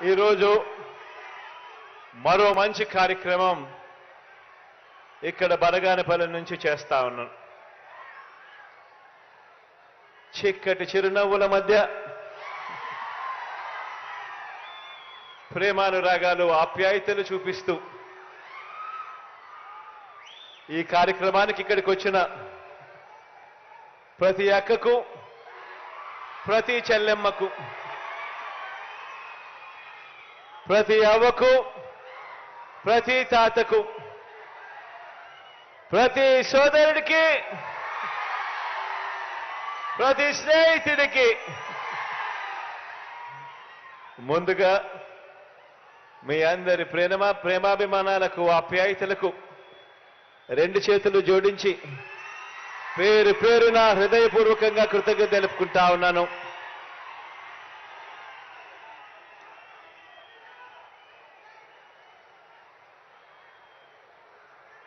ఈరోజు మరో మంచి కార్యక్రమం ఇక్కడ బనగానపల్లి నుంచి చేస్తా ఉన్నాను చిక్కటి చిరునవ్వుల మధ్య ప్రేమానురాగాలు ఆప్యాయతలు చూపిస్తూ ఈ కార్యక్రమానికి ఇక్కడికి వచ్చిన ప్రతి అక్కకు ప్రతి చెల్లెమ్మకు ప్రతి అవ్వకు ప్రతి తాతకు ప్రతి సోదరుడికి ప్రతి స్నేహితుడికి. ముందుగా మీ అందరి ప్రేమ ప్రేమాభిమానాలకు ఆప్యాయతలకు రెండు చేతులు జోడించి పేరు పేరున హృదయపూర్వకంగా కృతజ్ఞత తెలుపుకుంటా ఉన్నాను.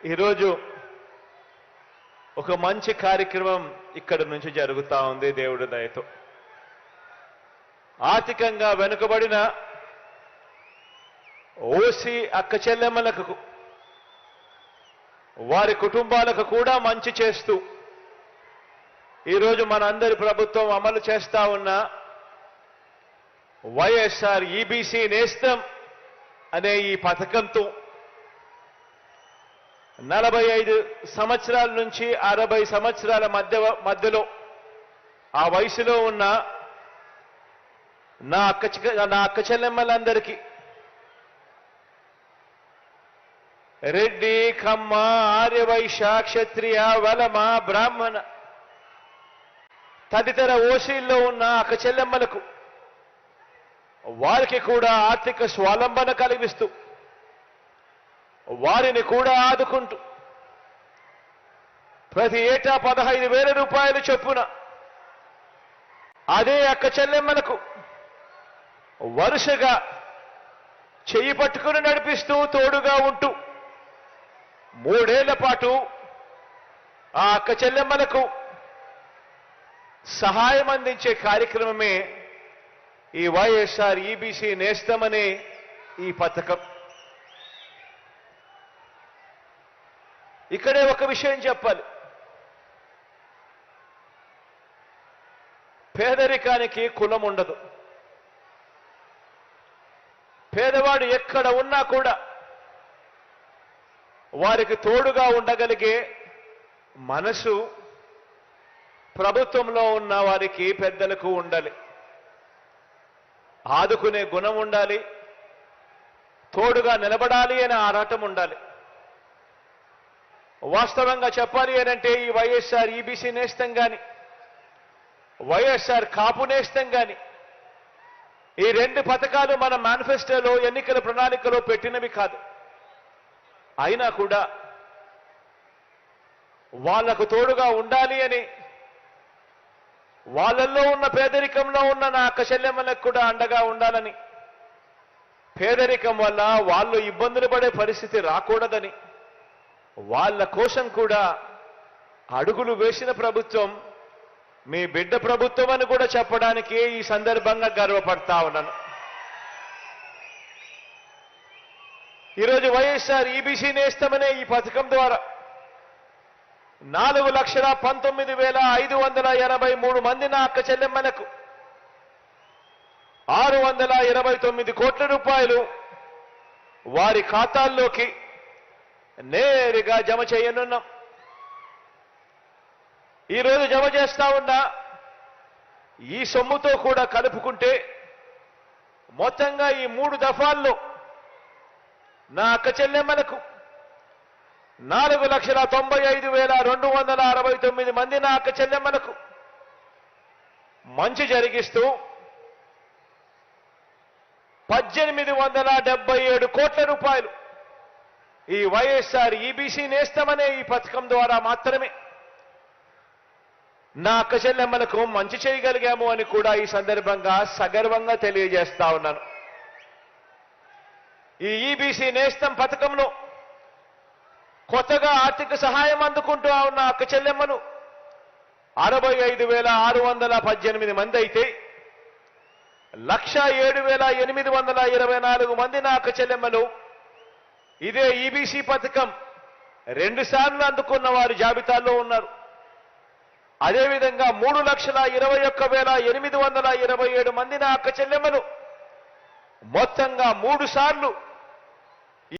ఈరోజు ఒక మంచి కార్యక్రమం ఇక్కడ నుంచి జరుగుతా ఉంది దేవుడి దయతో. ఆర్థికంగా వెనుకబడిన ఓసి అక్క చెల్లెమ్మలకు వారి కుటుంబాలకు కూడా మంచి చేస్తూ ఈరోజు మనందరి ప్రభుత్వం అమలు చేస్తా ఉన్న వైఎస్ఆర్ ఈబీసీ నేస్తం అనే ఈ పథకంతో నలభై ఐదు సంవత్సరాల నుంచి అరవై సంవత్సరాల మధ్య మధ్యలో ఆ వయసులో ఉన్న నా అక్క నా అక్క చెల్లెమ్మలందరికీ రెడ్డి కమ్మ ఆర్యవైశ్య క్షత్రియ వలమ బ్రాహ్మణ తదితర ఓసీల్లో ఉన్న అక్క చెల్లెమ్మలకు వారికి కూడా ఆర్థిక స్వాలంబన కలిగిస్తూ వారిని కూడా ఆదుకుంటూ ప్రతి ఏటా పదహైదు వేల రూపాయలు చొప్పున అదే అక్క చెల్లెమ్మలకు వరుసగా చెయ్యి పట్టుకుని నడిపిస్తూ తోడుగా ఉంటూ మూడేళ్ళ పాటు ఆ అక్క చెల్లెమ్మలకు సహాయం అందించే కార్యక్రమమే ఈ వైఎస్ఆర్ ఈబీసీ నేస్తమనే ఈ పథకం. ఇక్కడే ఒక విషయం చెప్పాలి. పేదరికానికి కులం ఉండదు. పేదవాడు ఎక్కడ ఉన్నా కూడా వారికి తోడుగా ఉండగలిగే మనసు ప్రభుత్వంలో ఉన్న వారికి పెద్దలకు ఉండాలి. ఆదుకునే గుణం ఉండాలి. తోడుగా నిలబడాలి అనే ఆరాటం ఉండాలి. వాస్తవంగా చెప్పాలి అనంటే ఈ వైఎస్ఆర్ ఈబీసీ నేస్తం కానీ వైఎస్ఆర్ కాపు నేస్తం కానీ ఈ రెండు పథకాలు మన మేనిఫెస్టోలో ఎన్నికల ప్రణాళికలో పెట్టినవి కాదు. అయినా కూడా వాళ్ళకు తోడుగా ఉండాలి అని వాళ్ళల్లో ఉన్న పేదరికంలో ఉన్న నా అక్క చెల్లెమ్మలకు కూడా అండగా ఉండాలని పేదరికం వల్ల వాళ్ళు ఇబ్బందులు పడే పరిస్థితి రాకూడదని వాళ్ళ కోసం కూడా అడుగులు వేసిన ప్రభుత్వం మీ బిడ్డ ప్రభుత్వం అని కూడా చెప్పడానికి ఈ సందర్భంగా గర్వపడతా ఉన్నాను. ఈరోజు వైఎస్ఆర్ ఈబీసీ నేస్తమనే ఈ పథకం ద్వారా నాలుగు లక్షల పంతొమ్మిది వేల ఐదు వందల ఎనభై మూడు మంది నా అక్క చెల్లెమ్మలకు ఆరు వందల ఎనభై తొమ్మిది కోట్ల రూపాయలు వారి ఖాతాల్లోకి నేరుగా జమ చేయనున్నాం. ఈరోజు జమ చేస్తా ఉన్నా ఈ సొమ్ముతో కూడా కలుపుకుంటే మొత్తంగా ఈ మూడు దఫాల్లో నా అక్క చెల్లెమ్మలకు నాలుగు లక్షల తొంభై ఐదు వేల రెండు వందల అరవై తొమ్మిది మంది నా అక్క చెల్లెమ్మలకు మంచి జరిగిస్తూ పద్దెనిమిది వందల డెబ్బై ఏడు కోట్ల రూపాయలు ఈ వైఎస్ఆర్ ఈబీసీ నేస్తమనే ఈ పథకం ద్వారా మాత్రమే నా అక్క చెల్లెమ్మలకు మంచి చేయగలిగాము అని కూడా ఈ సందర్భంగా సగర్వంగా తెలియజేస్తా ఉన్నాను. ఈ ఈబీసీ నేస్తం పథకంలో కొత్తగా ఆర్థిక సహాయం అందుకుంటూ ఉన్న అక్క చెల్లెమ్మలు అరవై ఐదు వేల ఆరు వందల పద్దెనిమిది మంది అయితే లక్ష ఏడు వేల ఎనిమిది వందల ఇరవై నాలుగు మంది నా అక్క చెల్లెమ్మలు ఇదే ఈబీసీ పథకం. రెండు సార్లు అందుకున్న వారి జాబితాలో ఉన్నారు. అదేవిధంగా మూడు లక్షల ఇరవై ఒక్క వేల ఎనిమిది వందల ఇరవై ఏడు మంది నా అక్క చెల్లెమ్మలు. మొత్తంగా మూడు సార్లు